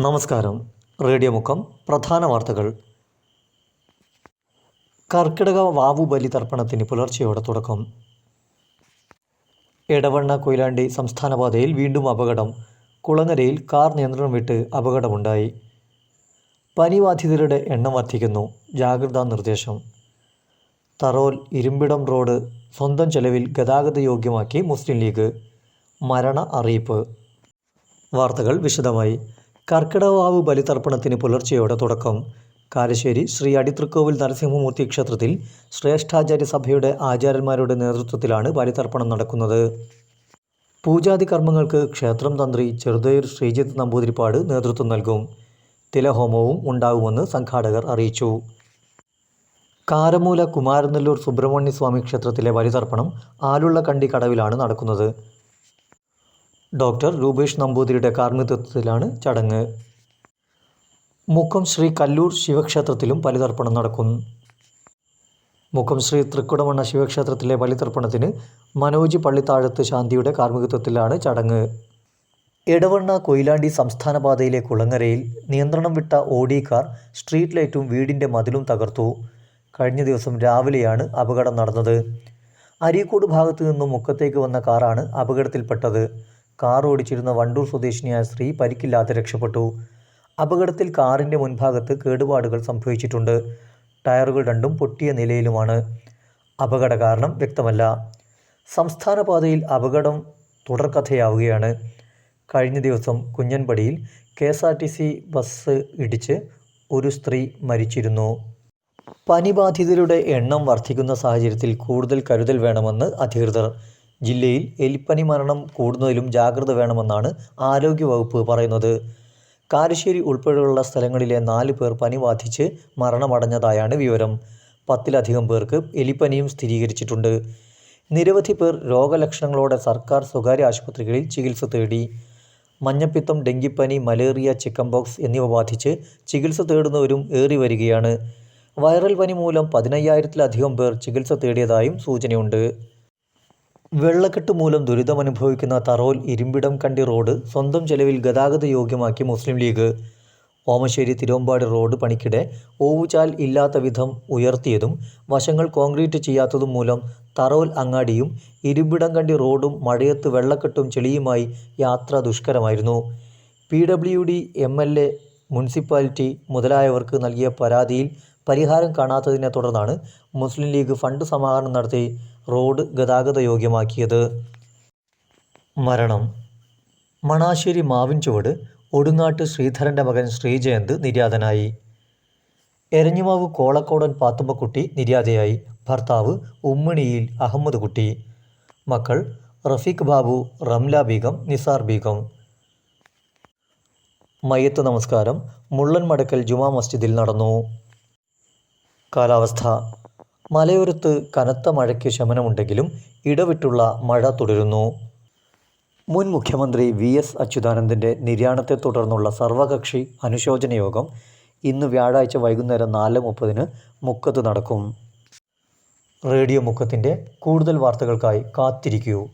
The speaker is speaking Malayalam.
നമസ്കാരം. റേഡിയോ മുഖം പ്രധാന വാർത്തകൾ. കർക്കിടക വാവു ബലി തർപ്പണത്തിന് പുലർച്ചെയോടെ തുടക്കം. എടവണ്ണ കൊയിലാണ്ടി സംസ്ഥാനപാതയിൽ വീണ്ടും അപകടം. കുളങ്ങരയിൽ കാർ നിയന്ത്രണം വിട്ട് അപകടമുണ്ടായി. പനിബാധിതരുടെ എണ്ണം വർദ്ധിക്കുന്നു ജാഗ്രതാ നിർദ്ദേശം. തറോൽ ഇരുമ്പിടം റോഡ് സ്വന്തം ചെലവിൽ ഗതാഗത യോഗ്യമാക്കി മുസ്ലിം ലീഗ്. മരണ അറിയിപ്പ്. വാർത്തകൾ വിശദമായി. കർക്കിടവാവ് ബലിതർപ്പണത്തിന് പുലർച്ചെയോടെ തുടക്കം. കാരശ്ശേരി ശ്രീ അടിത്തൃക്കോവിൽ നരസിംഹമൂർത്തി ക്ഷേത്രത്തിൽ ശ്രേഷ്ഠാചാര്യ സഭയുടെ ആചാര്യന്മാരുടെ നേതൃത്വത്തിലാണ് ബലിതർപ്പണം നടക്കുന്നത്. പൂജാതി കർമ്മങ്ങൾക്ക് ക്ഷേത്രം തന്ത്രി ചെറുതയൂർ ശ്രീജിത്ത് നമ്പൂതിരിപ്പാട് നേതൃത്വം നൽകും. തിലഹോമവും ഉണ്ടാകുമെന്ന് സംഘാടകർ അറിയിച്ചു. കാരമൂല കുമാരനെല്ലൂർ സുബ്രഹ്മണ്യ സ്വാമി ക്ഷേത്രത്തിലെ ബലിതർപ്പണം ആലുള്ള കണ്ടി കടവിലാണ് നടക്കുന്നത്. ഡോക്ടർ രൂപേഷ് നമ്പൂതിരിയുടെ കാർമ്മികത്വത്തിലാണ് ചടങ്ങ്. മുക്കം ശ്രീ കല്ലൂർ ശിവക്ഷേത്രത്തിലും ബലിതർപ്പണം നടക്കും. മുക്കം ശ്രീ തൃക്കുടമണ്ണ ശിവക്ഷേത്രത്തിലെ ബലിതർപ്പണത്തിന് മനോജ് പള്ളിത്താഴത്ത് ശാന്തിയുടെ കാർമ്മികത്വത്തിലാണ് ചടങ്ങ്. എടവണ്ണ കൊയിലാണ്ടി സംസ്ഥാന പാതയിലെ കുളങ്ങരയിൽ നിയന്ത്രണം വിട്ട ഓടി കാർ സ്ട്രീറ്റ് ലൈറ്റും വീടിന്റെ മതിലും തകർത്തു. കഴിഞ്ഞ ദിവസം രാവിലെയാണ് അപകടം നടന്നത്. അരീക്കോട് ഭാഗത്തു നിന്നും മുക്കത്തേക്ക് വന്ന കാറാണ് അപകടത്തിൽപ്പെട്ടത്. കാർ ഓടിച്ചിരുന്ന വണ്ടൂർ സ്വദേശിനിയായ സ്ത്രീ പരിക്കില്ലാതെ രക്ഷപ്പെട്ടു. അപകടത്തിൽ കാറിന്റെ മുൻഭാഗത്ത് കേടുപാടുകൾ സംഭവിച്ചിട്ടുണ്ട്. ടയറുകൾ രണ്ടും പൊട്ടിയ നിലയിലുമാണ്. അപകട കാരണം വ്യക്തമല്ല. സംസ്ഥാന പാതയിൽ അപകടം തുടർക്കഥയാവുകയാണ് കഴിഞ്ഞ ദിവസം കുഞ്ഞൻപടിയിൽ K S R T C bus ഇടിച്ച് ഒരു സ്ത്രീ മരിച്ചിരുന്നു. പനി ബാധിതരുടെ എണ്ണം വർദ്ധിക്കുന്ന സാഹചര്യത്തിൽ കൂടുതൽ കരുതൽ വേണമെന്ന് അധികൃതർ. ജില്ലയിൽ എലിപ്പനി മരണം കൂടുന്നതിലും ജാഗ്രത വേണമെന്നാണ് ആരോഗ്യവകുപ്പ് പറയുന്നത്. കാരശ്ശേരി ഉൾപ്പെടെയുള്ള സ്ഥലങ്ങളിലെ നാല് പേർ പനി ബാധിച്ച് മരണമടഞ്ഞതായാണ് വിവരം. പത്തിലധികം പേർക്ക് എലിപ്പനിയും സ്ഥിരീകരിച്ചിട്ടുണ്ട്. നിരവധി പേർ രോഗലക്ഷണങ്ങളോടെ സർക്കാർ സ്വകാര്യ ആശുപത്രികളിൽ ചികിത്സ തേടി. മഞ്ഞപ്പിത്തം ഡെങ്കിപ്പനി മലേറിയ ചിക്കൻ ബോക്സ് എന്നിവ ബാധിച്ച് ചികിത്സ തേടുന്നവരും ഏറി വരികയാണ്. വൈറൽ പനി മൂലം പതിനയ്യായിരത്തിലധികം പേർ ചികിത്സ തേടിയതായും സൂചനയുണ്ട്. വെള്ളക്കെട്ട് മൂലം ദുരിതമനുഭവിക്കുന്ന തറോൽ ഇരുമ്പിടം കണ്ടി റോഡ് സ്വന്തം ചെലവിൽ ഗതാഗത യോഗ്യമാക്കി മുസ്ലിം ലീഗ്. ഓമശ്ശേരി തിരുവമ്പാടി റോഡ് പണിക്കിടെ ഓവുചാൽ ഇല്ലാത്ത വിധം ഉയർത്തിയതും വശങ്ങൾ കോൺക്രീറ്റ് ചെയ്യാത്തതും മൂലം തറോൽ അങ്ങാടിയും ഇരുമ്പിടം കണ്ടി റോഡും മഴയത്ത് വെള്ളക്കെട്ടും ചെളിയുമായി യാത്ര ദുഷ്കരമായിരുന്നു. P W D M L A municipality മുതലായവർക്ക് നൽകിയ പരാതിയിൽ പരിഹാരം കാണാത്തതിനെ തുടർന്നാണ് മുസ്ലിം ലീഗ് ഫണ്ട് സമാഹരണം നടത്തി റോഡ് ഗതാഗത യോഗ്യമാക്കിയത്. മരണം. മണാശ്ശേരി മാവിൻ ചുവട് ഒടുങ്ങാട്ട് ശ്രീധരന്റെ മകൻ ശ്രീജയന്ത് നിര്യാതനായി. എരഞ്ഞിമാവ് കോളക്കോടൻ പാത്തുമ്മക്കുട്ടി നിര്യാതയായി. ഭർത്താവ് ഉമ്മണിയിൽ അഹമ്മദ് കുട്ടി. മക്കൾ റഫീഖ് ബാബു റംല ബീഗം നിസാർ ബീഗം. മയ്യത്ത് നമസ്കാരം. മുള്ളൻ മടക്കൽ ജുമാ മസ്ജിദിൽ നടന്നു. കാലാവസ്ഥ. മലയോരത്ത് കനത്ത മഴയ്ക്ക് ശമനമുണ്ടെങ്കിലും ഇടവിട്ടുള്ള മഴ തുടരുന്നു. മുൻ മുഖ്യമന്ത്രി വി എസ് അച്യുതാനന്ദന്റെ നിര്യാണത്തെ തുടർന്നുള്ള സർവകക്ഷി അനുശോചന യോഗം ഇന്ന് വ്യാഴാഴ്ച വൈകുന്നേരം നാല് മുപ്പതിന് മുക്കത്ത് നടക്കും. റേഡിയോ മുക്കത്തിന്റെ കൂടുതൽ വാർത്തകൾക്കായി കാത്തിരിക്കൂ.